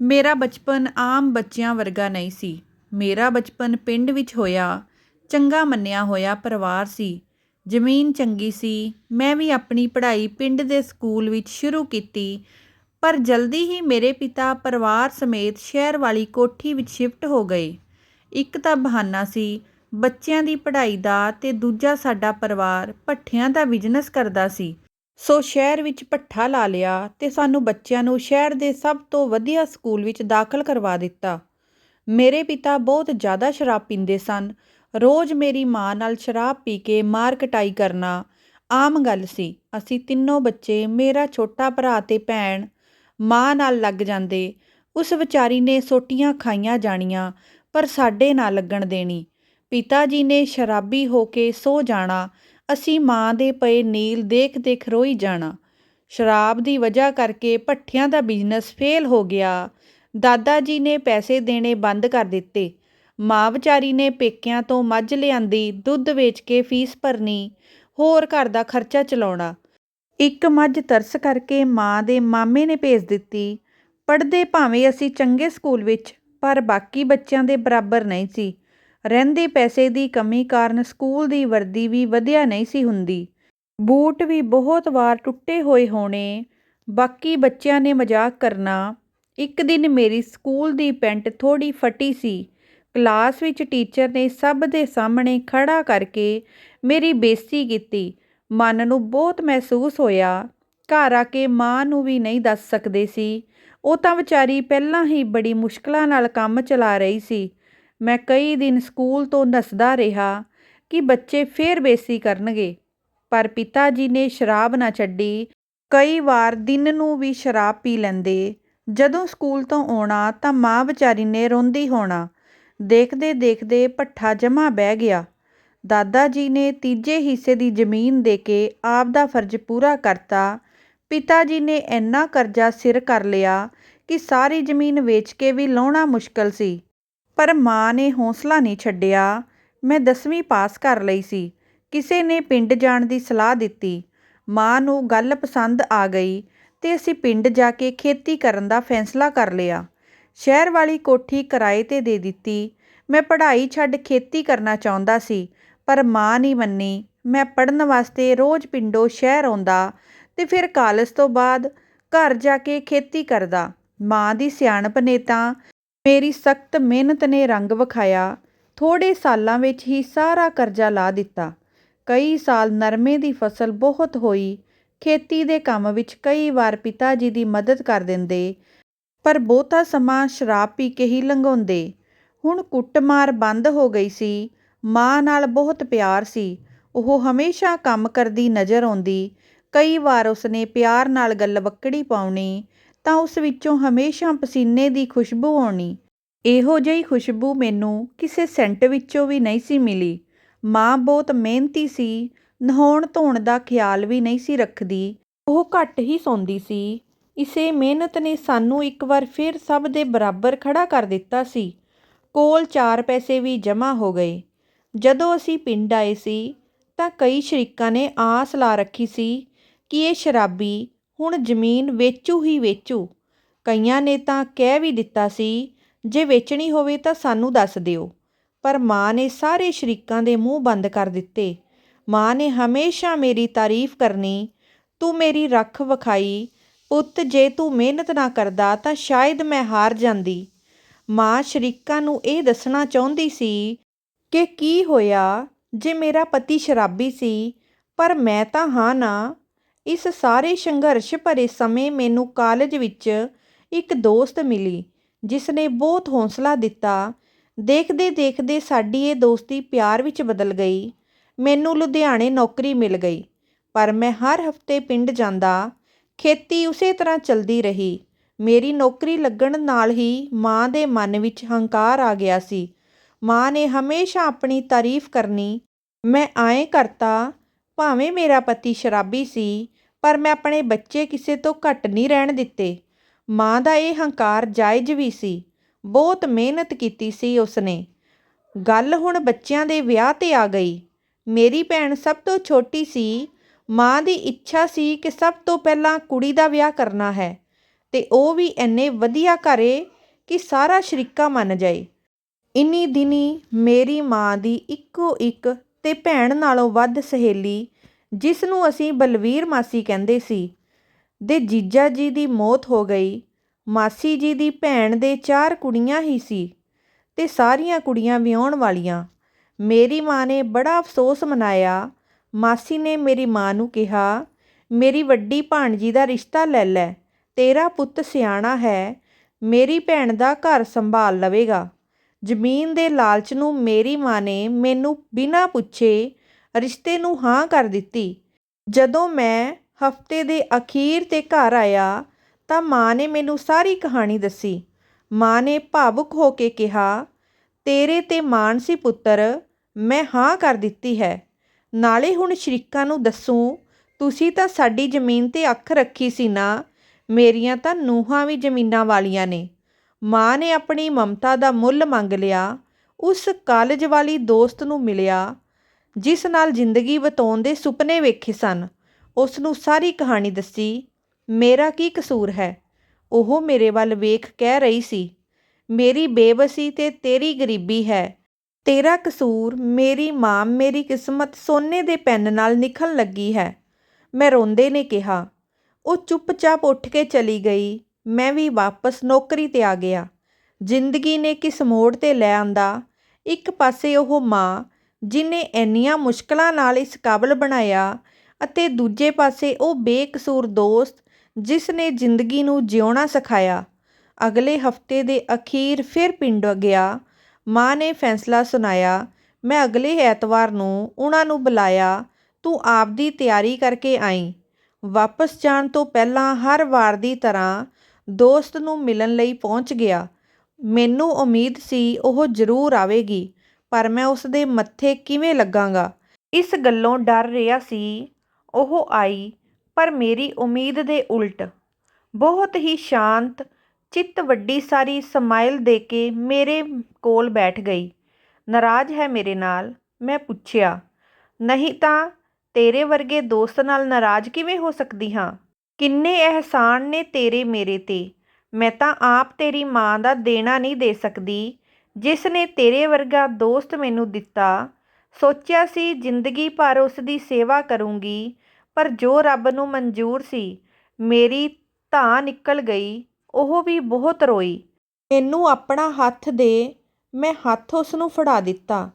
ਮੇਰਾ ਬਚਪਨ ਆਮ ਬੱਚਿਆਂ ਵਰਗਾ ਨਹੀਂ ਸੀ। ਮੇਰਾ ਬਚਪਨ ਪਿੰਡ ਵਿੱਚ ਹੋਇਆ, ਚੰਗਾ ਮੰਨਿਆ ਹੋਇਆ ਪਰਿਵਾਰ ਸੀ। ਜ਼ਮੀਨ ਚੰਗੀ ਸੀ, ਮੈਂ ਵੀ ਆਪਣੀ ਪੜ੍ਹਾਈ ਪਿੰਡ ਦੇ ਸਕੂਲ ਵਿੱਚ ਸ਼ੁਰੂ ਕੀਤੀ, ਪਰ ਜਲਦੀ ਹੀ ਮੇਰੇ ਪਿਤਾ ਪਰਿਵਾਰ ਸਮੇਤ ਸ਼ਹਿਰ ਵਾਲੀ ਕੋਠੀ ਵਿੱਚ ਸ਼ਿਫਟ ਹੋ ਗਏ। ਇੱਕ ਤਾਂ ਬਹਾਨਾ ਸੀ, ਬੱਚਿਆਂ ਦੀ ਪੜ੍ਹਾਈ ਦਾ ਤੇ ਦੂਜਾ ਸਾਡਾ ਪਰਿਵਾਰ ਭੱਠਿਆਂ ਦਾ ਬਿਜ਼ਨਸ ਕਰਦਾ ਸੀ। ਸੋ ਸ਼ਹਿਰ ਵਿੱਚ ਭੱਠਾ ਲਾ ਲਿਆ ਤੇ ਸਾਨੂੰ ਬੱਚਿਆਂ ਨੂੰ ਸ਼ਹਿਰ ਦੇ ਸਭ ਤੋਂ ਵਧੀਆ ਸਕੂਲ ਵਿੱਚ ਦਾਖਲ ਕਰਵਾ ਦਿੱਤਾ। ਮੇਰੇ ਪਿਤਾ ਬਹੁਤ ਜ਼ਿਆਦਾ ਸ਼ਰਾਬ ਪੀਂਦੇ ਸਨ। ਰੋਜ਼ ਮੇਰੀ ਮਾਂ ਨਾਲ ਸ਼ਰਾਬ ਪੀ ਕੇ ਮਾਰ ਕਟਾਈ ਕਰਨਾ ਆਮ ਗੱਲ ਸੀ। ਅਸੀਂ ਤਿੰਨੋਂ ਬੱਚੇ, ਮੇਰਾ ਛੋਟਾ ਭਰਾ ਤੇ ਭੈਣ, ਮਾਂ ਨਾਲ ਲੱਗ ਜਾਂਦੇ। ਉਸ ਵਿਚਾਰੀ ਨੇ ਸੋਟੀਆਂ ਖਾਈਆਂ ਜਾਣੀਆਂ, ਪਰ ਸਾਡੇ ਨਾ ਲੱਗਣ ਦੇਣੀ। ਪਿਤਾ ਜੀ ਨੇ ਸ਼ਰਾਬੀ ਹੋ ਕੇ ਸੋ ਜਾਣਾ ਅਸੀਂ ਮਾਂ ਦੇ ਪਏ ਨੀਲ ਦੇਖ ਦੇਖ ਰੋਈ ਜਾਣਾ। ਸ਼ਰਾਬ ਦੀ ਵਜ੍ਹਾ ਕਰਕੇ ਭੱਠਿਆਂ ਦਾ ਬਿਜ਼ਨਸ ਫੇਲ ਹੋ ਗਿਆ। ਦਾਦਾ ਜੀ ਨੇ ਪੈਸੇ ਦੇਣੇ ਬੰਦ ਕਰ ਦਿੱਤੇ। ਮਾਂ ਵਿਚਾਰੀ ਨੇ ਪੇਕਿਆਂ ਤੋਂ ਮੱਝ ਲਿਆਂਦੀ, ਦੁੱਧ ਵੇਚ ਕੇ ਫੀਸ ਭਰਨੀ, ਹੋਰ ਘਰ ਦਾ ਖਰਚਾ ਚਲਾਉਣਾ। ਇੱਕ ਮੱਝ ਤਰਸ ਕਰਕੇ ਮਾਂ ਦੇ ਮਾਮੇ ਨੇ ਭੇਜ ਦਿੱਤੀ। ਪੜ੍ਹਦੇ ਭਾਵੇਂ ਅਸੀਂ ਚੰਗੇ ਸਕੂਲ ਵਿੱਚ, ਪਰ ਬਾਕੀ ਬੱਚਿਆਂ ਦੇ ਬਰਾਬਰ ਨਹੀਂ ਸੀ। ਰਹਿੰਦੇ ਪੈਸੇ ਦੀ ਕਮੀ ਕਾਰਨ ਸਕੂਲ ਦੀ ਵਰਦੀ ਵੀ ਵਧੀਆ ਨਹੀਂ ਸੀ ਹੁੰਦੀ। ਬੂਟ ਵੀ ਬਹੁਤ ਵਾਰ ਟੁੱਟੇ ਹੋਏ ਹੋਣੇ, ਬਾਕੀ ਬੱਚਿਆਂ ਨੇ ਮਜ਼ਾਕ ਕਰਨਾ। ਇੱਕ ਦਿਨ ਮੇਰੀ ਸਕੂਲ ਦੀ ਪੈਂਟ ਥੋੜੀ ਫਟੀ ਸੀ। ਕਲਾਸ ਵਿੱਚ ਟੀਚਰ ਨੇ ਸਭ ਦੇ ਸਾਹਮਣੇ ਖੜਾ ਕਰਕੇ ਮੇਰੀ ਬੇਇੱਜ਼ਤੀ ਕੀਤੀ। ਮਨ ਨੂੰ ਬਹੁਤ ਮਹਿਸੂਸ ਹੋਇਆ। ਘਰ ਆ ਕੇ ਮਾਂ ਨੂੰ ਵੀ ਨਹੀਂ ਦੱਸ ਸਕਦੇ ਸੀ। ਉਹ ਤਾਂ ਵਿਚਾਰੀ ਪਹਿਲਾਂ ਹੀ ਬੜੀ ਮੁਸ਼ਕਲਾਂ ਨਾਲ ਕੰਮ ਚਲਾ ਰਹੀ ਸੀ। ਮੈਂ ਕਈ ਦਿਨ ਸਕੂਲ ਤੋਂ ਨੱਸਦਾ ਰਿਹਾ ਕਿ ਬੱਚੇ ਫਿਰ ਬੇਇੱਜ਼ਤੀ ਕਰਨਗੇ। ਪਰ ਪਿਤਾ ਜੀ ਨੇ ਸ਼ਰਾਬ ਨਾ ਛੱਡੀ। ਕਈ ਵਾਰ ਦਿਨ ਨੂੰ ਵੀ ਸ਼ਰਾਬ ਪੀ ਲੈਂਦੇ। ਜਦੋਂ ਸਕੂਲ ਤੋਂ ਆਉਣਾ ਤਾਂ ਮਾਂ ਵਿਚਾਰੀ ਨੇ ਰੋਂਦੀ ਹੋਣਾ। ਦੇਖਦੇ ਦੇਖਦੇ ਭੱਠਾ ਜਮਾ ਬਹਿ ਗਿਆ। ਦਾਦਾ ਜੀ ਨੇ ਤੀਜੇ ਹਿੱਸੇ ਦੀ ਜ਼ਮੀਨ ਦੇ ਕੇ ਆਪ ਦਾ ਫਰਜ਼ ਪੂਰਾ ਕਰਤਾ। ਪਿਤਾ ਜੀ ਨੇ ਇੰਨਾ ਕਰਜ਼ਾ ਸਿਰ ਕਰ ਲਿਆ ਕਿ ਸਾਰੀ ਜ਼ਮੀਨ ਵੇਚ ਕੇ ਵੀ ਲਾਉਣਾ ਮੁਸ਼ਕਲ ਸੀ। ਪਰ ਮਾਂ ਨੇ ਹੌਸਲਾ ਨਹੀਂ ਛੱਡਿਆ। ਮੈਂ ਦਸਵੀਂ ਪਾਸ ਕਰ ਲਈ ਸੀ। ਕਿਸੇ ਨੇ ਪਿੰਡ ਜਾਣ ਦੀ ਸਲਾਹ ਦਿੱਤੀ। ਮਾਂ ਨੂੰ ਗੱਲ ਪਸੰਦ ਆ ਗਈ ਤੇ ਅਸੀਂ ਪਿੰਡ ਜਾ ਕੇ ਖੇਤੀ ਕਰਨ ਦਾ ਫੈਸਲਾ ਕਰ ਲਿਆ। ਸ਼ਹਿਰ ਵਾਲੀ ਕੋਠੀ ਕਿਰਾਏ ਤੇ ਦੇ ਦਿੱਤੀ। ਮੈਂ ਪੜ੍ਹਾਈ ਛੱਡ ਖੇਤੀ ਕਰਨਾ ਚਾਹੁੰਦਾ ਸੀ, ਪਰ ਮਾਂ ਨਹੀਂ ਮੰਨੀ। ਮੈਂ ਪੜਨ ਵਾਸਤੇ ਰੋਜ਼ ਪਿੰਡੋਂ ਸ਼ਹਿਰ ਆਉਂਦਾ ਤੇ ਫਿਰ ਕਾਲਜ ਤੋਂ ਬਾਅਦ ਘਰ ਜਾ ਕੇ ਖੇਤੀ ਕਰਦਾ। ਮਾਂ ਦੀ ਸਿਆਣਪ ਨੇ ਤਾਂ ਮੇਰੀ ਸਖਤ ਮਿਹਨਤ ਨੇ ਰੰਗ ਵਿਖਾਇਆ, ਥੋੜ੍ਹੇ ਸਾਲਾਂ ਵਿੱਚ ਹੀ ਸਾਰਾ ਕਰਜ਼ਾ ਲਾ ਦਿੱਤਾ। ਕਈ ਸਾਲ ਨਰਮੇ ਦੀ ਫਸਲ ਬਹੁਤ ਹੋਈ, ਖੇਤੀ ਦੇ ਕੰਮ ਵਿੱਚ ਕਈ ਵਾਰ ਪਿਤਾ ਜੀ ਦੀ ਮਦਦ ਕਰ ਦਿੰਦੇ, ਪਰ ਬਹੁਤਾ ਸਮਾਂ ਸ਼ਰਾਬ ਪੀ ਕੇ ਹੀ ਲੰਘਾਉਂਦੇ। ਹੁਣ ਕੁੱਟਮਾਰ ਬੰਦ ਹੋ ਗਈ ਸੀ, ਮਾਂ ਨਾਲ ਬਹੁਤ ਪਿਆਰ ਸੀ, ਉਹ ਹਮੇਸ਼ਾ ਕੰਮ ਕਰਦੀ ਨਜ਼ਰ ਆਉਂਦੀ, ਕਈ ਵਾਰ ਉਸਨੇ ਪਿਆਰ ਨਾਲ ਗੱਲ ਪਾਉਣੀ ਤਾਂ ਉਸ ਵਿੱਚੋਂ ਹਮੇਸ਼ਾ ਪਸੀਨੇ ਦੀ ਖੁਸ਼ਬੂ ਆਉਣੀ। ਇਹੋ ਜਿਹੀ ਖੁਸ਼ਬੂ ਮੈਨੂੰ ਕਿਸੇ ਸੈਂਟ ਵਿੱਚੋਂ ਵੀ ਨਹੀਂ ਸੀ ਮਿਲੀ। ਮਾਂ ਬਹੁਤ ਮਿਹਨਤੀ ਸੀ, ਨਹਾਉਣ ਧੋਣ ਦਾ ਖਿਆਲ ਵੀ ਨਹੀਂ ਸੀ ਰੱਖਦੀ। ਉਹ ਘੱਟ ਹੀ ਸੌਂਦੀ ਸੀ। ਇਸੇ ਮਿਹਨਤ ਨੇ ਸਾਨੂੰ ਇੱਕ ਵਾਰ ਫਿਰ ਸਭ ਦੇ ਬਰਾਬਰ ਖੜਾ ਕਰ ਦਿੱਤਾ ਸੀ। ਕੋਲ ਚਾਰ ਪੈਸੇ ਵੀ ਜਮ੍ਹਾਂ ਹੋ ਗਏ। ਜਦੋਂ ਅਸੀਂ ਪਿੰਡ ਆਏ ਸੀ, ਤਾਂ ਕਈ ਸ਼ਰੀਕਾਂ ਨੇ ਆਸ ਲਾ ਰੱਖੀ ਸੀ ਕਿ ਇਹ ਸ਼ਰਾਬੀ ਹੁਣ ਜ਼ਮੀਨ ਵੇਚੂ ਹੀ ਵੇਚੂ। ਕਈਆਂ ਨੇ ਤਾਂ ਕਹਿ ਵੀ ਦਿੱਤਾ ਸੀ, ਜੇ ਵੇਚਣੀ ਹੋਵੇ ਤਾਂ ਸਾਨੂੰ ਦੱਸ ਦਿਓ। ਪਰ ਮਾਂ ਨੇ ਸਾਰੇ ਸ਼ਰੀਕਾਂ ਦੇ ਮੂੰਹ ਬੰਦ ਕਰ ਦਿੱਤੇ। ਮਾਂ ਨੇ ਹਮੇਸ਼ਾ ਮੇਰੀ ਤਾਰੀਫ ਕਰਨੀ, ਤੂੰ ਮੇਰੀ ਰੱਖ ਵਿਖਾਈ, ਪੁੱਤ, ਜੇ ਤੂੰ ਮਿਹਨਤ ਨਾ ਕਰਦਾ ਤਾਂ ਸ਼ਾਇਦ ਮੈਂ ਹਾਰ ਜਾਂਦੀ। ਮਾਂ ਸ਼ਰੀਕਾਂ ਨੂੰ ਇਹ ਦੱਸਣਾ ਚਾਹੁੰਦੀ ਸੀ ਕਿ ਕੀ ਹੋਇਆ ਜੇ ਮੇਰਾ ਪਤੀ ਸ਼ਰਾਬੀ ਸੀ, ਪਰ ਮੈਂ ਤਾਂ ਹਾਂ ਨਾ। ਇਸ ਸਾਰੇ ਸੰਘਰਸ਼ ਭਰੇ ਸਮੇਂ ਮੈਨੂੰ ਕਾਲਜ ਵਿੱਚ ਇੱਕ ਦੋਸਤ ਮਿਲੀ ਜਿਸ ਨੇ ਬਹੁਤ ਹੌਂਸਲਾ ਦਿੱਤਾ। ਦੇਖਦੇ ਦੇਖਦੇ ਸਾਡੀ ਇਹ ਦੋਸਤੀ ਪਿਆਰ ਵਿੱਚ ਬਦਲ ਗਈ। ਮੈਨੂੰ ਲੁਧਿਆਣੇ ਨੌਕਰੀ ਮਿਲ ਗਈ, ਪਰ ਮੈਂ ਹਰ ਹਫ਼ਤੇ ਪਿੰਡ ਜਾਂਦਾ, ਖੇਤੀ ਉਸੇ ਤਰ੍ਹਾਂ ਚੱਲਦੀ ਰਹੀ। ਮੇਰੀ ਨੌਕਰੀ ਲੱਗਣ ਨਾਲ ਹੀ ਮਾਂ ਦੇ ਮਨ ਵਿੱਚ ਹੰਕਾਰ ਆ ਗਿਆ ਸੀ। ਮਾਂ ਨੇ ਹਮੇਸ਼ਾ ਆਪਣੀ ਤਾਰੀਫ ਕਰਨੀ, ਮੈਂ ਆਏ ਕਰਤਾ ਭਾਵੇਂ ਮੇਰਾ ਪਤੀ ਸ਼ਰਾਬੀ ਸੀ, ਪਰ ਮੈਂ ਆਪਣੇ ਬੱਚੇ ਕਿਸੇ ਤੋਂ ਘੱਟ ਨਹੀਂ ਰਹਿਣ ਦਿੱਤੇ। ਮਾਂ ਦਾ ਇਹ ਹੰਕਾਰ ਜਾਇਜ਼ ਵੀ ਸੀ। ਬਹੁਤ ਮਿਹਨਤ ਕੀਤੀ ਸੀ ਉਸਨੇ। ਗੱਲ ਹੁਣ ਬੱਚਿਆਂ ਦੇ ਵਿਆਹ ਤੇ ਆ ਗਈ। ਮੇਰੀ ਭੈਣ ਸਭ ਤੋਂ ਛੋਟੀ ਸੀ। ਮਾਂ ਦੀ ਇੱਛਾ ਸੀ ਕਿ ਸਭ ਤੋਂ ਪਹਿਲਾਂ ਕੁੜੀ ਦਾ ਵਿਆਹ ਕਰਨਾ ਹੈ ਤੇ ਉਹ ਵੀ ਇੰਨੇ ਵਧੀਆ ਕਰੇ ਕਿ ਸਾਰਾ ਸ਼ਰੀਕਾ ਮੰਨ ਜਾਏ। ਇੰਨੀ ਦਿਨੀ ਮੇਰੀ ਮਾਂ ਦੀ ਇੱਕੋ ਇੱਕ ਅਤੇ ਭੈਣ ਨਾਲੋਂ ਵੱਧ ਸਹੇਲੀ ਜਿਸ ਨੂੰ ਅਸੀਂ ਬਲਵੀਰ ਮਾਸੀ ਕਹਿੰਦੇ ਸੀ। ਦੇ ਜੀਜਾ ਜੀ ਦੀ ਮੌਤ ਹੋ ਗਈ। ਮਾਸੀ ਜੀ ਦੀ ਭੈਣ ਦੇ ਚਾਰ ਕੁੜੀਆਂ ਹੀ ਸੀ ਅਤੇ ਸਾਰੀਆਂ ਕੁੜੀਆਂ ਵਿਆਹੁਣ ਵਾਲੀਆਂ। ਮੇਰੀ ਮਾਂ ਨੇ ਬੜਾ ਅਫਸੋਸ ਮਨਾਇਆ। ਮਾਸੀ ਨੇ ਮੇਰੀ ਮਾਂ ਨੂੰ ਕਿਹਾ, ਮੇਰੀ ਵੱਡੀ ਭਾਣਜੀ ਦਾ ਰਿਸ਼ਤਾ ਲੈ ਲੈ। ਤੇਰਾ ਪੁੱਤ ਸਿਆਣਾ ਹੈ। ਮੇਰੀ ਭੈਣ ਦਾ ਘਰ ਸੰਭਾਲ ਲਵੇਗਾ। ਜ਼ਮੀਨ ਦੇ ਲਾਲਚ ਨੂੰ ਮੇਰੀ ਮਾਂ ਨੇ ਮੈਨੂੰ ਬਿਨਾਂ ਪੁੱਛੇ ਰਿਸ਼ਤੇ ਨੂੰ ਹਾਂ ਕਰ ਦਿੱਤੀ। ਜਦੋਂ ਮੈਂ ਹਫ਼ਤੇ ਦੇ ਅਖੀਰ ਤੇ ਘਰ ਆਇਆ ਤਾਂ ਮਾਂ ਨੇ ਮੈਨੂੰ ਸਾਰੀ ਕਹਾਣੀ ਦੱਸੀ। ਮਾਂ ਨੇ ਭਾਵੁਕ ਹੋ ਕੇ ਕਿਹਾ, ਤੇਰੇ ਤੇ ਮਾਣ ਸੀ ਪੁੱਤਰ ਮੈਂ ਹਾਂ ਕਰ ਦਿੱਤੀ ਹੈ। ਨਾਲੇ ਹੁਣ ਸ਼ਰੀਕਾਂ ਨੂੰ ਦੱਸੂ, ਤੁਸੀਂ ਤਾਂ ਸਾਡੀ ਜ਼ਮੀਨ ਤੇ ਅੱਖ ਰੱਖੀ ਸੀ ਨਾ, ਮੇਰੀਆਂ ਤਾਂ ਨੂਹਾਂ ਵੀ ਜ਼ਮੀਨਾਂ ਵਾਲੀਆਂ ਨੇ। ਮਾਂ ਨੇ ਆਪਣੀ ਮਮਤਾ ਦਾ ਮੁੱਲ ਮੰਗ ਲਿਆ, ਉਸ ਕਾਲਜ ਵਾਲੀ ਦੋਸਤ ਨੂੰ ਮਿਲਿਆ, ਜਿਸ ਨਾਲ ਜ਼ਿੰਦਗੀ ਬਿਤਾਉਣ ਦੇ ਸੁਪਨੇ ਵੇਖੇ ਸਨ। ਉਸ ਨੂੰ ਸਾਰੀ ਕਹਾਣੀ ਦੱਸੀ, ਮੇਰਾ ਕੀ ਕਸੂਰ ਹੈ? ਉਹ ਮੇਰੇ ਵੱਲ ਵੇਖ ਕਹਿ ਰਹੀ ਸੀ, ਮੇਰੀ ਬੇਬਸੀ ਤੇ ਤੇਰੀ ਗਰੀਬੀ ਹੈ। ਤੇਰਾ ਕਸੂਰ ਮੇਰੀ ਮਾਂ ਮੇਰੀ ਕਿਸਮਤ ਸੋਨੇ ਦੇ ਪੈਨ ਨਾਲ ਨਿਖਣ ਲੱਗੀ ਹੈ। ਮੈਂ ਰੋਂਦੇ ਨੇ ਕਿਹਾ। ਉਹ ਚੁੱਪਚਾਪ ਉੱਠ ਕੇ ਚਲੀ ਗਈ। ਮੈਂ ਵੀ ਵਾਪਸ ਨੌਕਰੀ ਤੇ ਆ ਗਿਆ। ਜ਼ਿੰਦਗੀ ਨੇ ਕਿਸ ਮੋੜ ਤੇ ਲੈ ਆਂਦਾ। ਇੱਕ ਪਾਸੇ ਉਹ ਮਾਂ ਜਿਹਨੇ ਇੰਨੀਆਂ ਮੁਸ਼ਕਲਾਂ ਨਾਲ ਇਸ ਕਾਬਲ ਬਣਾਇਆ ਅਤੇ ਦੂਜੇ ਪਾਸੇ ਉਹ ਬੇਕਸੂਰ ਦੋਸਤ, ਜਿਸ ਨੇ ਜ਼ਿੰਦਗੀ ਨੂੰ ਜਿਉਣਾ ਸਿਖਾਇਆ। ਅਗਲੇ ਹਫ਼ਤੇ ਦੇ ਅਖੀਰ ਫਿਰ ਪਿੰਡ ਗਿਆ। ਮਾਂ ਨੇ ਫੈਸਲਾ ਸੁਣਾਇਆ, ਮੈਂ ਅਗਲੇ ਐਤਵਾਰ ਨੂੰ ਉਹਨਾਂ ਨੂੰ ਬੁਲਾਇਆ, ਤੂੰ ਆਪਦੀ ਤਿਆਰੀ ਕਰਕੇ ਆਈ। ਵਾਪਸ ਜਾਣ ਤੋਂ ਪਹਿਲਾਂ ਹਰ ਵਾਰ ਦੀ ਤਰ੍ਹਾਂ ਦੋਸਤ ਨੂੰ ਮਿਲਣ ਲਈ ਪਹੁੰਚ ਗਿਆ। ਮੈਨੂੰ ਉਮੀਦ ਸੀ ਉਹ ਜ਼ਰੂਰ ਆਵੇਗੀ, ਪਰ ਮੈਂ ਉਸ ਦੇ ਮੱਥੇ ਕਿਵੇਂ ਲੱਗਾਂਗਾ? ਇਸ ਗੱਲੋਂ ਡਰ ਰਿਹਾ ਸੀ। ਉਹ ਆਈ, ਪਰ ਮੇਰੀ ਉਮੀਦ ਦੇ ਉਲਟ। ਬਹੁਤ ਹੀ ਸ਼ਾਂਤ, ਚਿੱਤ ਵੱਡੀ ਸਾਰੀ ਸਮਾਈਲ ਦੇ ਕੇ ਮੇਰੇ ਕੋਲ ਬੈਠ ਗਈ। ਨਾਰਾਜ਼ ਹੈ ਮੇਰੇ ਨਾਲ? ਮੈਂ ਪੁੱਛਿਆ। ਨਹੀਂ ਤਾਂ ਤੇਰੇ ਵਰਗੇ ਦੋਸਤ ਨਾਲ ਨਾਰਾਜ਼ ਕਿਵੇਂ ਹੋ ਸਕਦੀ ਹਾਂ? ਕਿੰਨੇ ਅਹਿਸਾਨ ਨੇ ਤੇਰੇ ਮੇਰੇ ਤੇ? ਮੈਂ ਤਾਂ ਆਪ ਤੇਰੀ ਮਾਂ ਦਾ ਦੇਣਾ ਨਹੀਂ ਦੇ ਸਕਦੀ। ਜਿਸ ਨੇ ਤੇਰੇ ਵਰਗਾ ਦੋਸਤ ਮੈਨੂੰ ਦਿੱਤਾ, ਸੋਚਿਆ ਸੀ ਜ਼ਿੰਦਗੀ ਭਰ ਉਸ ਦੀ ਸੇਵਾ ਕਰੂੰਗੀ, ਪਰ ਜੋ ਰੱਬ ਨੂੰ ਮਨਜ਼ੂਰ ਸੀ, ਮੇਰੀ ਧਾਂ ਨਿਕਲ ਗਈ, ਉਹ ਵੀ ਬਹੁਤ ਰੋਈ। ਮੈਨੂੰ ਆਪਣਾ ਹੱਥ ਦੇ, ਮੈਂ ਹੱਥ ਉਸ ਨੂੰ ਫੜਾ ਦਿੱਤਾ।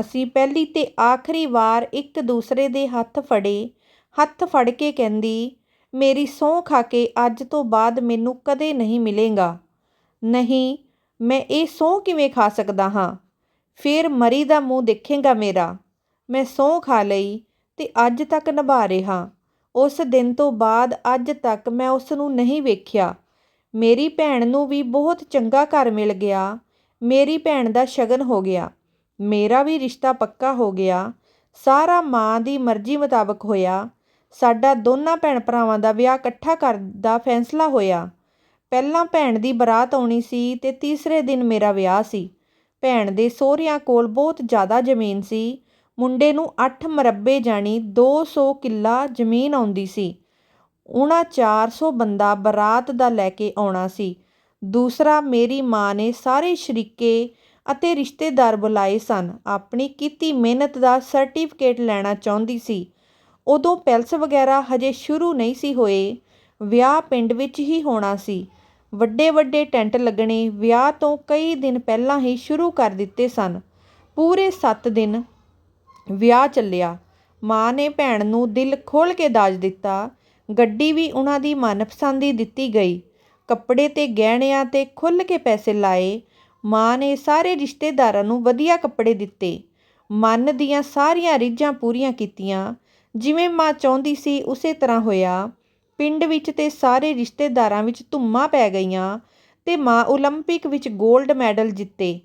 ਅਸੀਂ ਪਹਿਲੀ ਤੇ ਆਖਰੀ ਵਾਰ ਇੱਕ ਦੂਸਰੇ ਦੇ ਹੱਥ ਫੜੇ, ਹੱਥ ਫੜ ਕੇ ਕਹਿੰਦੀ ਮੇਰੀ ਸਹੁੰ ਖਾ ਕੇ ਅੱਜ ਤੋਂ ਬਾਅਦ ਮੈਨੂੰ ਕਦੇ ਨਹੀਂ ਮਿਲੇਗਾ। ਨਹੀਂ, ਮੈਂ ਇਹ ਸਹੁੰ ਕਿਵੇਂ ਖਾ ਸਕਦਾ ਹਾਂ? ਫਿਰ ਮਰੀ ਦਾ ਮੂੰਹ ਦੇਖੇਗਾ ਮੇਰਾ। ਮੈਂ ਸਹੁੰ ਖਾ ਲਈ ਤੇ ਅੱਜ ਤੱਕ ਨਿਭਾ ਰਿਹਾ। ਉਸ ਦਿਨ ਤੋਂ ਬਾਅਦ ਅੱਜ ਤੱਕ ਮੈਂ ਉਸ ਨੂੰ ਨਹੀਂ ਵੇਖਿਆ। ਮੇਰੀ ਭੈਣ ਨੂੰ ਵੀ ਬਹੁਤ ਚੰਗਾ ਘਰ ਮਿਲ ਗਿਆ। ਮੇਰੀ ਭੈਣ ਦਾ ਸ਼ਗਨ ਹੋ ਗਿਆ। ਮੇਰਾ ਵੀ ਰਿਸ਼ਤਾ ਪੱਕਾ ਹੋ ਗਿਆ। ਸਾਰਾ ਮਾਂ ਦੀ ਮਰਜ਼ੀ ਮੁਤਾਬਕ ਹੋਇਆ। ਸਾਡਾ ਦੋਨਾਂ ਭੈਣ ਭਰਾਵਾਂ ਦਾ ਵਿਆਹ ਇਕੱਠਾ ਕਰਨ ਦਾ ਫੈਸਲਾ ਹੋਇਆ। ਪਹਿਲਾਂ ਭੈਣ ਦੀ ਬਰਾਤ ਆਉਣੀ ਸੀ ਅਤੇ ਤੀਸਰੇ ਦਿਨ ਮੇਰਾ ਵਿਆਹ ਸੀ। ਭੈਣ ਦੇ ਸਹੁਰਿਆਂ ਕੋਲ ਬਹੁਤ ਜ਼ਿਆਦਾ ਜ਼ਮੀਨ ਸੀ। ਮੁੰਡੇ ਨੂੰ ਅੱਠ ਮਰੱਬੇ ਜਾਣੀ ਦੋ ਸੌ ਕਿੱਲਾ ਜ਼ਮੀਨ ਆਉਂਦੀ ਸੀ। ਉਹਨਾਂ ਚਾਰ ਸੌ ਬੰਦਾ ਬਰਾਤ ਦਾ ਲੈ ਕੇ ਆਉਣਾ ਸੀ। ਦੂਸਰਾ ਮੇਰੀ ਮਾਂ ਨੇ ਸਾਰੇ ਸ਼ਰੀਕੇ ਅਤੇ ਰਿਸ਼ਤੇਦਾਰ ਬੁਲਾਏ ਸਨ। ਆਪਣੀ ਕੀਤੀ ਮਿਹਨਤ ਦਾ ਸਰਟੀਫਿਕੇਟ ਲੈਣਾ ਚਾਹੁੰਦੀ ਸੀ। ਉਦੋਂ ਪੈਲਸ ਵਗੈਰਾ ਹਜੇ ਸ਼ੁਰੂ ਨਹੀਂ ਸੀ ਹੋਏ। ਵਿਆਹ ਪਿੰਡ ਵਿੱਚ ਹੀ ਹੋਣਾ ਸੀ। ਵੱਡੇ ਵੱਡੇ ਟੈਂਟ ਲੱਗਣੇ ਵਿਆਹ ਤੋਂ ਕਈ ਦਿਨ ਪਹਿਲਾਂ ਹੀ ਸ਼ੁਰੂ ਕਰ ਦਿੱਤੇ ਸਨ। ਪੂਰੇ ਸੱਤ ਦਿਨ ਵਿਆਹ ਚੱਲਿਆ। ਮਾਂ ਨੇ ਭੈਣ ਨੂੰ ਦਿਲ ਖੋਲ੍ਹ ਕੇ ਦਾਜ ਦਿੱਤਾ। ਗੱਡੀ ਵੀ ਉਹਨਾਂ ਦੀ ਮਨਪਸੰਦ ਦੀ ਦਿੱਤੀ ਗਈ। ਕੱਪੜੇ ਤੇ ਗਹਿਣਿਆਂ ਤੇ ਖੁੱਲ੍ਹ ਕੇ ਪੈਸੇ ਲਾਏ। ਮਾਂ ਨੇ ਸਾਰੇ ਰਿਸ਼ਤੇਦਾਰਾਂ ਨੂੰ ਵਧੀਆ ਕੱਪੜੇ ਦਿੱਤੇ। ਮਨ ਦੀਆਂ ਸਾਰੀਆਂ ਰੀਝਾਂ ਪੂਰੀਆਂ ਕੀਤੀਆਂ। ਜਿਵੇਂ ਮਾਂ ਚਾਹੁੰਦੀ ਸੀ, ਉਸੇ ਤਰ੍ਹਾਂ ਹੋਇਆ। ਪਿੰਡ ਵਿੱਚ ਅਤੇ ਸਾਰੇ ਰਿਸ਼ਤੇਦਾਰਾਂ ਵਿੱਚ ਧੁੰਮਾਂ ਪੈ ਗਈਆਂ ਅਤੇ ਮਾਂ ਓਲੰਪਿਕ ਵਿੱਚ ਗੋਲਡ ਮੈਡਲ ਜਿੱਤੇ।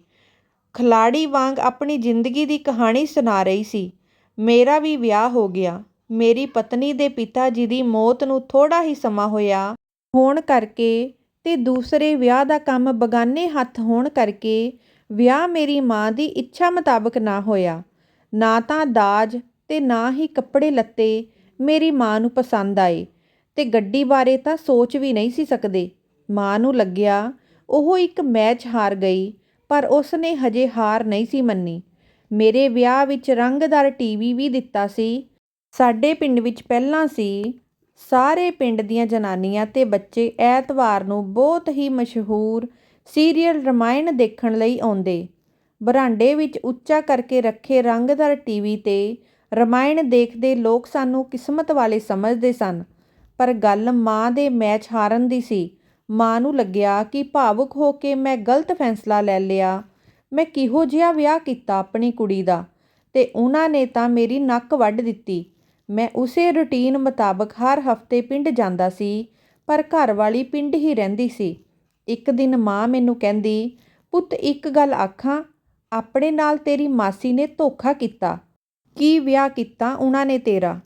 ਖਿਲਾੜੀ ਵਾਂਗ ਆਪਣੀ ਜ਼ਿੰਦਗੀ ਦੀ ਕਹਾਣੀ ਸੁਣਾ ਰਹੀ ਸੀ, ਮੇਰਾ ਵੀ ਵਿਆਹ ਹੋ ਗਿਆ। ਮੇਰੀ ਪਤਨੀ ਦੇ ਪਿਤਾ ਜੀ ਦੀ ਮੌਤ ਨੂੰ ਥੋੜ੍ਹਾ ਹੀ ਸਮਾਂ ਹੋਇਆ ਹੋਣ ਕਰਕੇ ਅਤੇ ਦੂਸਰੇ ਵਿਆਹ ਦਾ ਕੰਮ ਬਗਾਨੇ ਹੱਥ ਹੋਣ ਕਰਕੇ ਵਿਆਹ ਮੇਰੀ ਮਾਂ ਦੀ ਇੱਛਾ ਮੁਤਾਬਕ ਨਾ ਹੋਇਆ। ਨਾ ਤਾਂ ਦਾਜ ਅਤੇ ਨਾ ਹੀ ਕੱਪੜੇ ਲੱਤੇ ਮੇਰੀ ਮਾਂ ਨੂੰ ਪਸੰਦ ਆਏ ਅਤੇ ਗੱਡੀ ਬਾਰੇ ਤਾਂ ਸੋਚ ਵੀ ਨਹੀਂ ਸੀ ਸਕਦੇ। ਮਾਂ ਨੂੰ ਲੱਗਿਆ ਉਹ ਇੱਕ ਮੈਚ ਹਾਰ ਗਈ, ਪਰ ਉਸ ਨੇ ਹਜੇ ਹਾਰ ਨਹੀਂ ਸੀ ਮੰਨੀ। ਮੇਰੇ ਵਿਆਹ ਵਿੱਚ ਰੰਗਦਾਰ ਟੀਵੀ ਵੀ ਦਿੱਤਾ ਸੀ। ਸਾਡੇ ਪਿੰਡ ਵਿੱਚ ਪਹਿਲਾਂ ਸੀ। ਸਾਰੇ ਪਿੰਡ ਦੀਆਂ ਜਨਾਨੀਆਂ ਤੇ ਬੱਚੇ ਐਤਵਾਰ ਨੂੰ ਬਹੁਤ ਹੀ ਮਸ਼ਹੂਰ ਸੀਰੀਅਲ ਰਮਾਇਣ ਦੇਖਣ ਲਈ ਆਉਂਦੇ। ਬਰਾਂਡੇ ਵਿੱਚ ਉੱਚਾ ਕਰਕੇ ਰੱਖੇ ਰੰਗਦਾਰ ਟੀਵੀ ਤੇ ਰਮਾਇਣ ਦੇਖਦੇ ਲੋਕ ਸਾਨੂੰ ਕਿਸਮਤ ਵਾਲੇ ਸਮਝਦੇ ਸਨ। ਪਰ ਗੱਲ ਮਾਂ ਦੇ ਮੈਚ ਹਾਰਨ ਦੀ ਸੀ। ਮਾਂ ਨੂੰ ਲੱਗਿਆ ਕਿ ਭਾਵੁਕ ਹੋ ਕੇ ਮੈਂ ਗਲਤ ਫੈਸਲਾ ਲੈ ਲਿਆ। ਮੈਂ ਕਿਹੋ ਜਿਹਾ ਵਿਆਹ ਕੀਤਾ ਆਪਣੀ ਕੁੜੀ ਦਾ? ਤੇ ਉਹਨਾਂ ਨੇ ਤਾਂ ਮੇਰੀ ਨੱਕ ਵੱਢ ਦਿੱਤੀ। ਮੈਂ ਉਸੇ ਰੁਟੀਨ ਮੁਤਾਬਕ ਹਰ ਹਫ਼ਤੇ ਪਿੰਡ ਜਾਂਦਾ ਸੀ, ਪਰ ਘਰ ਵਾਲੀ ਪਿੰਡ ਹੀ ਰਹਿੰਦੀ ਸੀ। ਇੱਕ ਦਿਨ ਮਾਂ ਮੈਨੂੰ ਕਹਿੰਦੀ, ਪੁੱਤ, ਇੱਕ ਗੱਲ ਆਖਾਂ। ਆਪਣੇ ਨਾਲ ਤੇਰੀ ਮਾਸੀ ਨੇ ਧੋਖਾ ਕੀਤਾ। ਕੀ ਵਿਆਹ ਕੀਤਾ ਉਹਨਾਂ ਨੇ ਤੇਰਾ?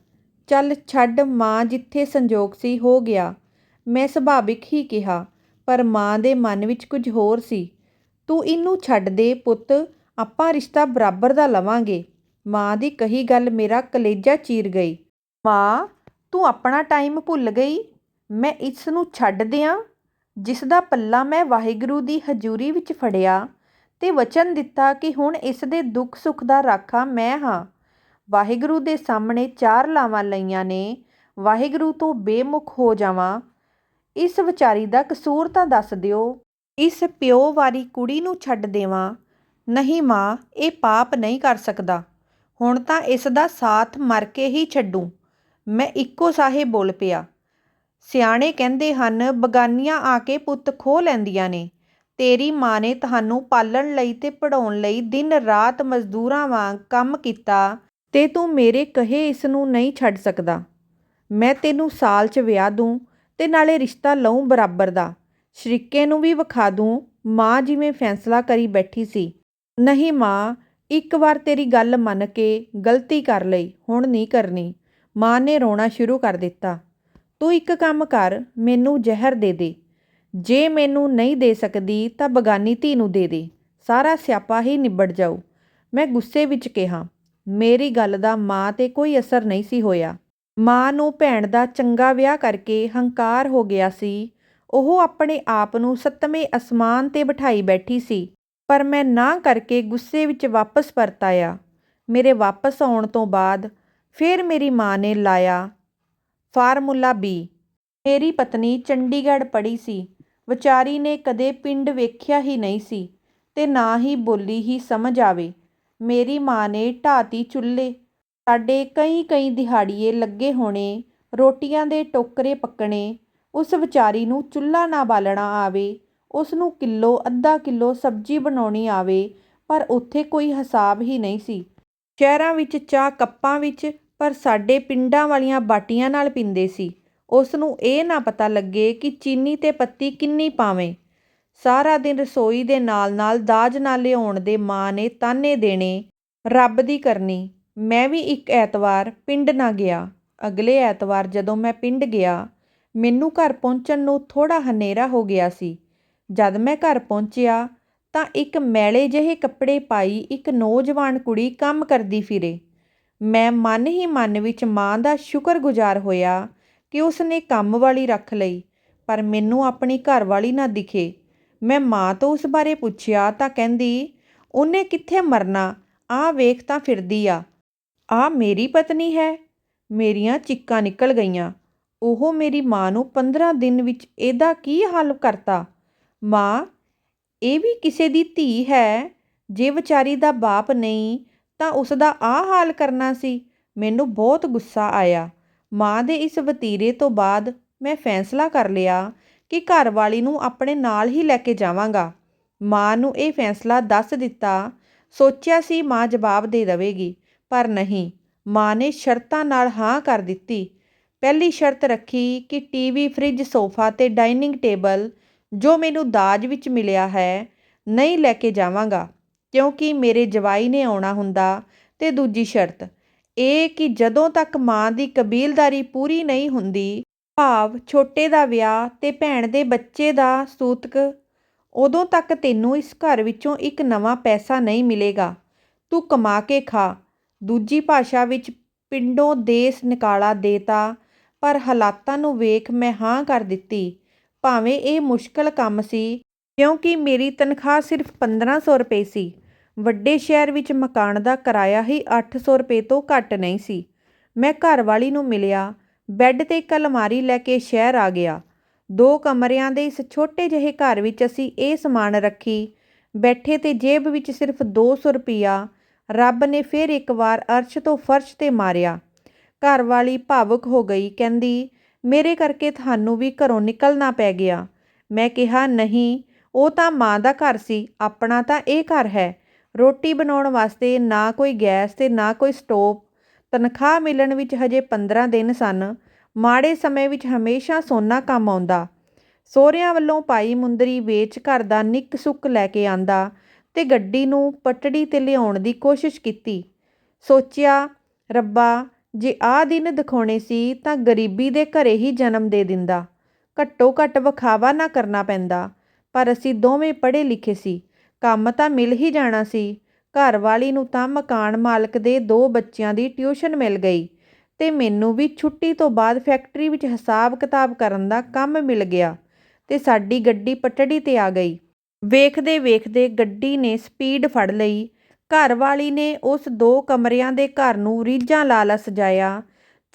ਚੱਲ ਛੱਡ ਮਾਂ ਜਿੱਥੇ ਸੰਜੋਗ ਸੀ, ਹੋ ਗਿਆ। ਮੈਂ ਸੁਭਾਵਿਕ ਹੀ ਕਿਹਾ, ਪਰ ਮਾਂ ਦੇ ਮਨ ਵਿੱਚ ਕੁਝ ਹੋਰ ਸੀ। ਤੂੰ ਇਹਨੂੰ ਛੱਡ ਦੇ ਪੁੱਤ, ਆਪਾਂ ਰਿਸ਼ਤਾ ਬਰਾਬਰ ਦਾ ਲਵਾਂਗੇ। ਮਾਂ ਦੀ ਕਹੀ ਗੱਲ ਮੇਰਾ ਕਲੇਜਾ ਚੀਰ ਗਈ। ਮਾਂ, ਤੂੰ ਆਪਣਾ ਟਾਈਮ ਭੁੱਲ ਗਈ? ਮੈਂ ਇਸ ਨੂੰ ਛੱਡ ਦਿਆਂ? ਜਿਸ ਦਾ ਪੱਲਾ ਮੈਂ ਵਾਹਿਗੁਰੂ ਦੀ ਹਜ਼ੂਰੀ ਵਿੱਚ ਫੜਿਆ ਤੇ ਵਚਨ ਦਿੱਤਾ ਕਿ ਹੁਣ ਇਸ ਦੇ ਦੁੱਖ ਸੁੱਖ ਦਾ ਰਾਖਾ ਮੈਂ ਹਾਂ। ਵਾਹਿਗੁਰੂ ਦੇ ਸਾਹਮਣੇ ਚਾਰ ਲਾਵਾਂ ਲਈਆਂ ਨੇ, ਵਾਹਿਗੁਰੂ ਤੋਂ ਬੇਮੁਖ ਹੋ ਜਾਵਾਂ। ਇਸ ਵਿਚਾਰੀ ਦਾ ਕਸੂਰ ਤਾਂ ਦੱਸ ਦਿਓ, ਇਸ ਪਿਓ ਵਾਰੀ ਕੁੜੀ ਨੂੰ ਛੱਡ ਦੇਵਾਂ। ਨਹੀਂ ਮਾਂ, ਇਹ ਪਾਪ ਨਹੀਂ ਕਰ ਸਕਦਾ। ਹੁਣ ਤਾਂ ਇਸ ਦਾ ਸਾਥ ਮਰ ਕੇ ਹੀ ਛੱਡੂ। ਮੈਂ ਇੱਕੋ ਸਾਹੇ ਬੋਲ ਪਿਆ। ਸਿਆਣੇ ਕਹਿੰਦੇ ਹਨ, ਬਗਾਨੀਆਂ ਆ ਕੇ ਪੁੱਤ ਖੋਹ ਲੈਂਦੀਆਂ ਨੇ। ਤੇਰੀ ਮਾਂ ਨੇ ਤੁਹਾਨੂੰ ਪਾਲਣ ਲਈ ਤੇ ਪੜਾਉਣ ਲਈ ਦਿਨ ਰਾਤ ਮਜ਼ਦੂਰਾਂ ਵਾਂਗ ਕੰਮ ਕੀਤਾ। ਤੇ ਤੂੰ ਮੇਰੇ ਕਹੇ ਇਸ ਨੂੰ ਨਹੀਂ ਛੱਡ ਸਕਦਾ। ਮੈਂ ਤੈਨੂੰ ਸਾਲ 'ਚ ਵਿਆਹ ਦੂੰ ਤੇ ਨਾਲੇ ਰਿਸ਼ਤਾ ਲਊਂ ਬਰਾਬਰ ਦਾ। ਸ਼ਰੀਕੇ ਨੂੰ ਵੀ ਵਿਖਾ ਦੂੰ, ਮਾਂ ਜਿਵੇਂ ਫੈਸਲਾ ਕਰੀ ਬੈਠੀ ਸੀ। ਨਹੀਂ ਮਾਂ, ਇੱਕ ਵਾਰ ਤੇਰੀ ਗੱਲ ਮੰਨ ਕੇ ਗਲਤੀ ਕਰ ਲਈ, ਹੁਣ ਨਹੀਂ ਕਰਨੀ। ਮਾਂ ਨੇ ਰੋਣਾ ਸ਼ੁਰੂ ਕਰ ਦਿੱਤਾ। ਤੂੰ ਇੱਕ ਕੰਮ ਕਰ, ਮੈਨੂੰ ਜ਼ਹਿਰ ਦੇ ਦੇ। ਜੇ ਮੈਨੂੰ ਨਹੀਂ ਦੇ ਸਕਦੀ ਤਾਂ ਬਗਾਨੀ ਧੀ ਨੂੰ ਦੇ ਦੇ। ਸਾਰਾ ਸਿਆਪਾ ਹੀ ਨਿਬੜ ਜਾਊ। ਮੈਂ ਗੁੱਸੇ ਵਿੱਚ ਕਿਹਾ ਮੇਰੀ ਗੱਲ ਦਾ ਮਾਂ ਤੇ ਕੋਈ ਅਸਰ ਨਹੀਂ ਸੀ ਹੋਇਆ। ਮਾਂ ਨੂੰ ਭੈਣ ਦਾ ਚੰਗਾ ਵਿਆਹ ਕਰਕੇ ਹੰਕਾਰ ਹੋ ਗਿਆ ਸੀ। ਉਹ ਆਪਣੇ ਆਪ ਨੂੰ ਸੱਤਵੇਂ ਅਸਮਾਨ ਤੇ ਬਿਠਾਈ ਬੈਠੀ ਸੀ, ਪਰ ਮੈਂ ਨਾ ਕਰਕੇ ਗੁੱਸੇ ਵਿੱਚ ਵਾਪਸ ਪਰਤ ਆਇਆ। ਮੇਰੇ ਵਾਪਸ ਆਉਣ ਤੋਂ ਬਾਅਦ ਫਿਰ ਮੇਰੀ ਮਾਂ ਨੇ ਲਾਇਆ ਫਾਰਮੂਲਾ ਬੀ। ਮੇਰੀ ਪਤਨੀ ਚੰਡੀਗੜ੍ਹ ਪੜ੍ਹੀ ਸੀ। ਵਿਚਾਰੀ ਨੇ ਕਦੇ ਪਿੰਡ ਵੇਖਿਆ ਹੀ ਨਹੀਂ ਸੀ ਤੇ ਨਾ ਹੀ ਬੋਲੀ ਹੀ ਸਮਝ ਆਵੇ। ਮੇਰੀ ਮਾਂ ਨੇ ਢਾਹ ਤੀ ਚੁੱਲ੍ਹੇ, ਸਾਡੇ ਕਈ ਕਈ ਦਿਹਾੜੀਏ ਲੱਗੇ ਹੋਣੇ, ਰੋਟੀਆਂ ਦੇ ਟੋਕਰੇ ਪੱਕਣੇ, ਉਸ ਵਿਚਾਰੀ ਨੂੰ ਚੁੱਲ੍ਹਾ ਨਾ ਬਾਲਣਾ ਆਵੇ, ਉਸ ਨੂੰ ਕਿਲੋ, ਅੱਧਾ ਕਿੱਲੋ ਸਬਜ਼ੀ ਬਣਾਉਣੀ ਆਵੇ, ਪਰ ਉੱਥੇ ਕੋਈ ਹਿਸਾਬ ਹੀ ਨਹੀਂ ਸੀ। ਸ਼ਹਿਰਾਂ ਵਿੱਚ ਚਾਹ ਕੱਪਾਂ ਵਿੱਚ, ਪਰ ਸਾਡੇ ਪਿੰਡਾਂ ਵਾਲੀਆਂ ਬਾਟੀਆਂ ਨਾਲ ਪੀਂਦੇ ਸੀ। ਉਸ ਨੂੰ ਇਹ ਨਾ ਪਤਾ ਲੱਗੇ ਕਿ ਚੀਨੀ ਅਤੇ ਪੱਤੀ ਕਿੰਨੀ ਪਾਵੇਂ। ਸਾਰਾ ਦਿਨ ਰਸੋਈ ਦੇ ਨਾਲ ਨਾਲ ਦਾਜ ਨਾਲ ਲਿਆਉਣ ਦੇ ਮਾਂ ਨੇ ਤਾਨੇ ਦੇਣੇ, ਰੱਬ ਦੀ ਕਰਨੀ। ਮੈਂ ਵੀ ਇੱਕ ਐਤਵਾਰ ਪਿੰਡ ਨਾ ਗਿਆ। ਅਗਲੇ ਐਤਵਾਰ ਜਦੋਂ ਮੈਂ ਪਿੰਡ ਗਿਆ, ਮੈਨੂੰ ਘਰ ਪਹੁੰਚਣ ਨੂੰ ਥੋੜਾ ਹਨੇਰਾ ਹੋ ਗਿਆ ਸੀ। ਜਦ ਮੈਂ ਘਰ ਪਹੁੰਚਿਆ, ਤਾਂ ਇੱਕ ਮੈਲੇ ਜਿਹੇ ਕੱਪੜੇ ਪਾਈ ਇੱਕ ਨੌਜਵਾਨ ਕੁੜੀ ਕੰਮ ਕਰਦੀ ਫਿਰੇ। ਮੈਂ ਮਨ ਹੀ ਮਨ ਵਿੱਚ ਮਾਂ ਦਾ ਸ਼ੁਕਰਗੁਜ਼ਾਰ ਹੋਇਆ ਕਿ ਉਸ ਨੇ ਕੰਮ ਵਾਲੀ ਰੱਖ ਲਈ, ਪਰ ਮੈਨੂੰ ਆਪਣੀ ਘਰ ਵਾਲੀ ਨਾ ਦਿਖੇ। ਮੈਂ ਮਾਂ ਤੋਂ ਉਸ ਬਾਰੇ ਪੁੱਛਿਆ ਤਾਂ ਕਹਿੰਦੀ, ਉਹਨੇ ਕਿੱਥੇ ਮਰਨਾ? ਆਹ ਵੇਖ ਤਾਂ ਫਿਰਦੀ ਆ। ਆ ਮੇਰੀ ਪਤਨੀ ਹੈ। ਮੇਰੀਆਂ ਚਿੱਕਾਂ ਨਿਕਲ ਗਈਆਂ। ਉਹ ਮੇਰੀ ਮਾਂ ਨੂੰ 15 ਦਿਨ ਵਿੱਚ ਇਹਦਾ ਕੀ ਹੱਲ ਕਰਤਾ? ਮਾਂ, ਇਹ ਵੀ ਕਿਸੇ ਦੀ ਧੀ ਹੈ। ਜੇ ਵਿਚਾਰੀ ਦਾ ਬਾਪ ਨਹੀਂ, ਤਾਂ ਉਸ ਦਾ ਆਹ ਹਾਲ ਕਰਨਾ ਸੀ। ਮੈਨੂੰ ਬਹੁਤ ਗੁੱਸਾ ਆਇਆ। ਮਾਂ ਦੇ ਇਸ ਵਤੀਰੇ ਤੋਂ ਬਾਅਦ ਮੈਂ ਫੈਸਲਾ ਕਰ ਲਿਆ। ਕਿ ਘਰਵਾਲੀ ਨੂੰ ਆਪਣੇ ਨਾਲ ਹੀ ਲੈ ਕੇ ਜਾਵਾਂਗਾ। ਮਾਂ ਨੂੰ ਇਹ ਫੈਸਲਾ ਦੱਸ ਦਿੱਤਾ, ਸੋਚਿਆ ਸੀ ਮਾਂ ਜਵਾਬ ਦੇ ਦੇਵੇਗੀ, ਪਰ ਨਹੀਂ, ਮਾਂ ਨੇ ਸ਼ਰਤਾਂ ਨਾਲ ਹਾਂ ਕਰ ਦਿੱਤੀ। ਪਹਿਲੀ ਸ਼ਰਤ ਰੱਖੀ ਕਿ ਟੀਵੀ, ਫ੍ਰਿਜ, ਸੋਫਾ ਤੇ ਡਾਈਨਿੰਗ ਟੇਬਲ ਜੋ ਮੈਨੂੰ ਦਾਜ ਵਿੱਚ ਮਿਲਿਆ ਹੈ, ਨਹੀਂ ਲੈ ਕੇ ਜਾਵਾਂਗਾ, ਕਿਉਂਕਿ ਮੇਰੇ ਜਵਾਈ ਨੇ ਆਉਣਾ ਹੁੰਦਾ। ਤੇ ਦੂਜੀ ਸ਼ਰਤ, ਇਹ ਕਿ ਜਦੋਂ ਤੱਕ ਮਾਂ ਦੀ ਕਬੀਲਦਾਰੀ ਪੂਰੀ ਨਹੀਂ ਹੁੰਦੀ ਭਾਵ ਛੋਟੇ ਦਾ ਵਿਆਹ ਅਤੇ ਭੈਣ ਦੇ ਬੱਚੇ ਦਾ ਸੂਤਕ, ਉਦੋਂ ਤੱਕ ਤੈਨੂੰ ਇਸ ਘਰ ਵਿੱਚੋਂ ਇੱਕ ਨਵਾਂ ਪੈਸਾ ਨਹੀਂ ਮਿਲੇਗਾ। ਤੂੰ ਕਮਾ ਕੇ ਖਾ। ਦੂਜੀ ਭਾਸ਼ਾ ਵਿੱਚ ਪਿੰਡੋਂ ਦੇਸ ਨਿਕਾਲਾ ਦੇਤਾ, ਪਰ ਹਾਲਾਤਾਂ ਨੂੰ ਵੇਖ ਮੈਂ ਹਾਂ ਕਰ ਦਿੱਤੀ। ਭਾਵੇਂ ਇਹ ਮੁਸ਼ਕਲ ਕੰਮ ਸੀ, ਕਿਉਂਕਿ ਮੇਰੀ ਤਨਖਾਹ ਸਿਰਫ 1500 ਰੁਪਏ ਸੀ। ਵੱਡੇ ਸ਼ਹਿਰ ਵਿੱਚ ਮਕਾਨ ਦਾ ਕਿਰਾਇਆ ਹੀ 800 ਰੁਪਏ ਤੋਂ ਘੱਟ ਨਹੀਂ ਸੀ। ਮੈਂ ਘਰਵਾਲੀ ਨੂੰ ਮਿਲਿਆ। ਬੈੱਡ ਤੇ ਇੱਕ ਅਲਮਾਰੀ ਲੈ ਕੇ ਸ਼ਹਿਰ ਆ ਗਿਆ। ਦੋ ਕਮਰਿਆਂ ਦੇ ਇਸ ਛੋਟੇ ਜਿਹੇ ਘਰ ਵਿੱਚ ਅਸੀਂ ਇਹ ਸਮਾਨ ਰੱਖੀ। ਬੈਠੇ ਤੇ ਜੇਬ ਵਿੱਚ ਸਿਰਫ 200 ਰੁਪਿਆ ਰੱਬ ਨੇ ਫਿਰ ਇੱਕ ਵਾਰ ਅਰਸ਼ ਤੋਂ ਫਰਸ਼ ਤੇ ਮਾਰਿਆ। ਘਰ ਵਾਲੀ ਭਾਵੁਕ ਹੋ ਗਈ, ਕਹਿੰਦੀ, ਮੇਰੇ ਕਰਕੇ ਤੁਹਾਨੂੰ ਵੀ ਘਰੋਂ ਨਿਕਲਣਾ ਪੈ ਗਿਆ। ਮੈਂ ਕਿਹਾ, ਨਹੀਂ, ਉਹ ਤਾਂ ਮਾਂ ਦਾ ਘਰ ਸੀ, ਆਪਣਾ ਤਾਂ ਇਹ ਘਰ ਹੈ। ਰੋਟੀ ਬਣਾਉਣ ਵਾਸਤੇ ਨਾ ਕੋਈ ਗੈਸ ਤੇ ਨਾ ਕੋਈ ਸਟੋਵ ਤਨਖਾਹ ਮਿਲਣ ਵਿੱਚ ਹਜੇ 15 ਦਿਨ ਸਨ। ਮਾੜੇ ਸਮੇਂ ਵਿੱਚ ਹਮੇਸ਼ਾ ਸੋਨਾ ਕੰਮ ਆਉਂਦਾ। ਸਹੁਰਿਆਂ ਵੱਲੋਂ ਪਾਈ ਮੁੰਦਰੀ ਵੇਚ ਘਰ ਦਾ ਨਿੱਕ ਸੁੱਕ ਲੈ ਕੇ ਆਂਦਾ ਅਤੇ ਗੱਡੀ ਨੂੰ ਪਟੜੀ ਤੇ ਲਿਆਉਣ ਦੀ ਕੋਸ਼ਿਸ਼ ਕੀਤੀ। ਸੋਚਿਆ, ਰੱਬਾ, ਜੇ ਆਹ ਦਿਨ ਦਿਖਾਉਣੇ ਸੀ ਤਾਂ ਗਰੀਬੀ ਦੇ ਘਰੇ ਹੀ ਜਨਮ ਦੇ ਦਿੰਦਾ। ਘੱਟੋ ਘੱਟ ਵਿਖਾਵਾ ਨਾ ਕਰਨਾ ਪੈਂਦਾ। ਪਰ ਅਸੀਂ ਦੋਵੇਂ ਪੜ੍ਹੇ ਲਿਖੇ ਸੀ। ਕੰਮ ਤਾਂ ਮਿਲ ਹੀ ਜਾਣਾ ਸੀ। ਘਰਵਾਲੀ ਨੂੰ ਤਾਂ ਮਕਾਨ ਮਾਲਕ ਦੇ ਦੋ ਬੱਚਿਆਂ ਦੀ ਟਿਊਸ਼ਨ ਮਿਲ ਗਈ ਅਤੇ ਮੈਨੂੰ ਵੀ ਛੁੱਟੀ ਤੋਂ ਬਾਅਦ ਫੈਕਟਰੀ ਵਿੱਚ ਹਿਸਾਬ ਕਿਤਾਬ ਕਰਨ ਦਾ ਕੰਮ ਮਿਲ ਗਿਆ ਅਤੇ ਸਾਡੀ ਗੱਡੀ ਪਟੜੀ ਤੇ ਆ ਗਈ। ਵੇਖਦੇ ਵੇਖਦੇ ਗੱਡੀ ਨੇ ਸਪੀਡ ਫੜ ਲਈ। ਘਰਵਾਲੀ ਨੇ ਉਸ ਦੋ ਕਮਰਿਆਂ ਦੇ ਘਰ ਨੂੰ ਰੀਝਾਂ ਲਾ ਲਾ ਸਜਾਇਆ।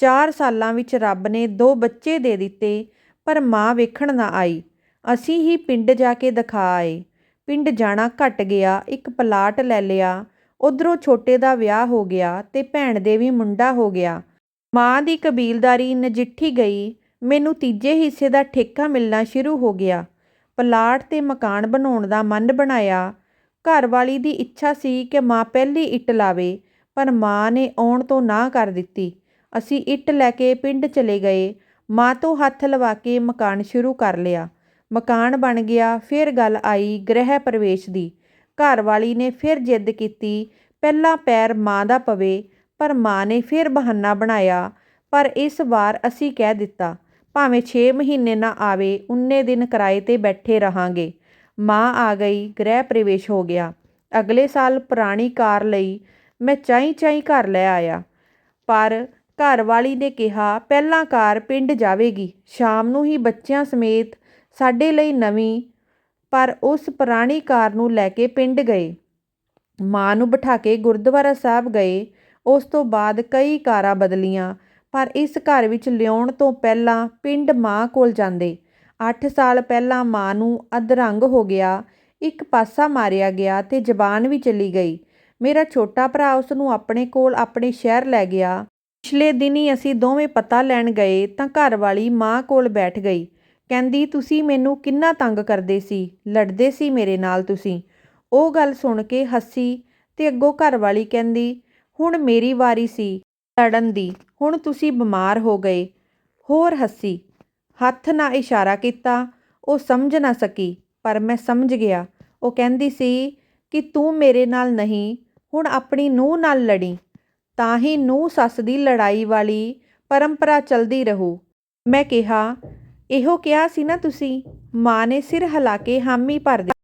ਚਾਰ ਸਾਲਾਂ ਵਿੱਚ ਰੱਬ ਨੇ ਦੋ ਬੱਚੇ ਦੇ ਦਿੱਤੇ, ਪਰ ਮਾਂ ਵੇਖਣ ਨਾ ਆਈ। ਅਸੀਂ ਹੀ ਪਿੰਡ ਜਾ ਕੇ ਦਿਖਾ ਆਏ। ਪਿੰਡ ਜਾਣਾ ਘੱਟ ਗਿਆ, ਇੱਕ ਪਲਾਟ ਲੈ ਲਿਆ। ਉੱਧਰੋਂ ਛੋਟੇ ਦਾ ਵਿਆਹ ਹੋ ਗਿਆ ਅਤੇ ਭੈਣ ਦੇ ਵੀ ਮੁੰਡਾ ਹੋ ਗਿਆ। ਮਾਂ ਦੀ ਕਬੀਲਦਾਰੀ ਨਜਿੱਠੀ ਗਈ। ਮੈਨੂੰ ਤੀਜੇ ਹਿੱਸੇ ਦਾ ਠੇਕਾ ਮਿਲਣਾ ਸ਼ੁਰੂ ਹੋ ਗਿਆ। ਪਲਾਟ ਤੇ ਮਕਾਨ ਬਣਾਉਣ ਦਾ ਮਨ ਬਣਾਇਆ। ਘਰ ਵਾਲੀ ਦੀ ਇੱਛਾ ਸੀ ਕਿ ਮਾਂ ਪਹਿਲੀ ਇੱਟ ਲਾਵੇ, ਪਰ ਮਾਂ ਨੇ ਆਉਣ ਤੋਂ ਨਾ ਕਰ ਦਿੱਤੀ। ਅਸੀਂ ਇੱਟ ਲੈ ਕੇ ਪਿੰਡ ਚਲੇ ਗਏ। ਮਾਂ ਤੋਂ ਹੱਥ ਲਵਾ ਕੇ ਮਕਾਨ ਸ਼ੁਰੂ ਕਰ ਲਿਆ। ਮਕਾਨ ਬਣ ਗਿਆ, ਫਿਰ ਗੱਲ ਆਈ ਗ੍ਰਹਿ ਪ੍ਰਵੇਸ਼ ਦੀ। ਘਰਵਾਲੀ ਨੇ ਫਿਰ ਜਿੱਦ ਕੀਤੀ, ਪਹਿਲਾ ਪੈਰ ਮਾਂ ਦਾ ਪਵੇ, ਪਰ ਮਾਂ ਨੇ ਫਿਰ ਬਹਾਨਾ ਬਣਾਇਆ। ਪਰ ਇਸ ਵਾਰ ਅਸੀਂ ਕਹਿ ਦਿੱਤਾ, ਭਾਵੇਂ 6 ਮਹੀਨੇ ਨਾ ਆਵੇ, ਉਨੇ ਦਿਨ ਕਿਰਾਏ ਤੇ ਬੈਠੇ ਰਹਾਂਗੇ। ਮਾਂ ਆ ਗਈ, ਗ੍ਰਹਿ ਪ੍ਰਵੇਸ਼ ਹੋ ਗਿਆ। ਅਗਲੇ ਸਾਲ ਪੁਰਾਣੀ ਕਾਰ ਲਈ ਮੈਂ ਚਾਈ ਚਾਈ ਘਰ ਲੈ ਆਇਆ। ਪਰ ਘਰ ਵਾਲੀ ਨੇ ਕਿਹਾ, ਪਹਿਲਾਂ ਕਾਰ ਪਿੰਡ ਜਾਵੇਗੀ, ਸ਼ਾਮ ਨੂੰ ਹੀ ਬੱਚਿਆਂ ਸਮੇਤ ਸਾਡੇ ਲਈ ਨਵੀਂ, ਪਰ ਉਸ ਪੁਰਾਣੀ ਕਾਰ ਨੂੰ ਲੈ ਕੇ ਪਿੰਡ ਗਏ। ਮਾਂ ਨੂੰ ਬਿਠਾ ਕੇ ਗੁਰਦੁਆਰਾ ਸਾਹਿਬ ਗਏ। ਉਸ ਤੋਂ ਬਾਅਦ ਕਈ ਕਾਰਾਂ ਬਦਲੀਆਂ, ਪਰ ਇਸ ਘਰ ਵਿੱਚ ਲਿਆਉਣ ਤੋਂ ਪਹਿਲਾਂ ਪਿੰਡ ਮਾਂ ਕੋਲ ਜਾਂਦੇ। 8 ਸਾਲ ਪਹਿਲਾਂ ਮਾਂ ਨੂੰ ਅਧਰੰਗ ਹੋ ਗਿਆ, ਇੱਕ ਪਾਸਾ ਮਾਰਿਆ ਗਿਆ ਤੇ ਜ਼ਬਾਨ ਵੀ ਚਲੀ ਗਈ। ਮੇਰਾ ਛੋਟਾ ਭਰਾ ਉਸ ਨੂੰ ਆਪਣੇ ਕੋਲ ਆਪਣੇ ਸ਼ਹਿਰ ਲੈ ਗਿਆ। ਪਿਛਲੇ ਦਿਨੀ ਅਸੀਂ ਦੋਵੇਂ ਪਤਾ ਲੈਣ ਗਏ ਤਾਂ ਘਰ ਵਾਲੀ ਮਾਂ ਕੋਲ ਬੈਠ ਗਈ। ਕਹਿੰਦੀ, ਤੁਸੀਂ ਮੈਨੂੰ ਕਿੰਨਾ ਤੰਗ ਕਰਦੇ ਸੀ? ਲੜਦੇ ਸੀ ਮੇਰੇ ਨਾਲ ਤੁਸੀਂ? ਉਹ ਗੱਲ ਸੁਣ ਕੇ ਹੱਸੀ ਤੇ ਅੱਗੋਂ ਘਰ ਵਾਲੀ ਕਹਿੰਦੀ, ਹੁਣ ਮੇਰੀ ਵਾਰੀ ਸੀ ਲੜਨ ਦੀ, ਹੁਣ ਤੁਸੀਂ ਬਿਮਾਰ ਹੋ ਗਏ। ਹੋਰ ਹੱਸੀ, ਹੱਥ ਨਾਲ ਇਸ਼ਾਰਾ ਕੀਤਾ, ਉਹ ਸਮਝ ਨਾ ਸਕੀ, ਪਰ ਮੈਂ ਸਮਝ ਗਿਆ। ਉਹ ਕਹਿੰਦੀ ਸੀ ਕਿ ਤੂੰ ਮੇਰੇ ਨਾਲ ਨਹੀਂ, ਹੁਣ ਆਪਣੀ ਨੂੰਹ ਨਾਲ ਲੜੀ। ਤਾਂ ਹੀ ਨੂੰਹ ਸੱਸ ਦੀ ਲੜਾਈ ਵਾਲੀ ਪਰੰਪਰਾ ਚਲਦੀ ਰਹੂ। ਮੈਂ ਕਿਹਾ ਇਹੋ ਕਿਹਾ ਸੀ ਨਾ ਤੁਸੀਂ ਮਾਂ ਨੇ ਸਿਰ ਹਿਲਾ ਕੇ ਹਾਮੀ ਭਰ ਦਿੱਤੀ।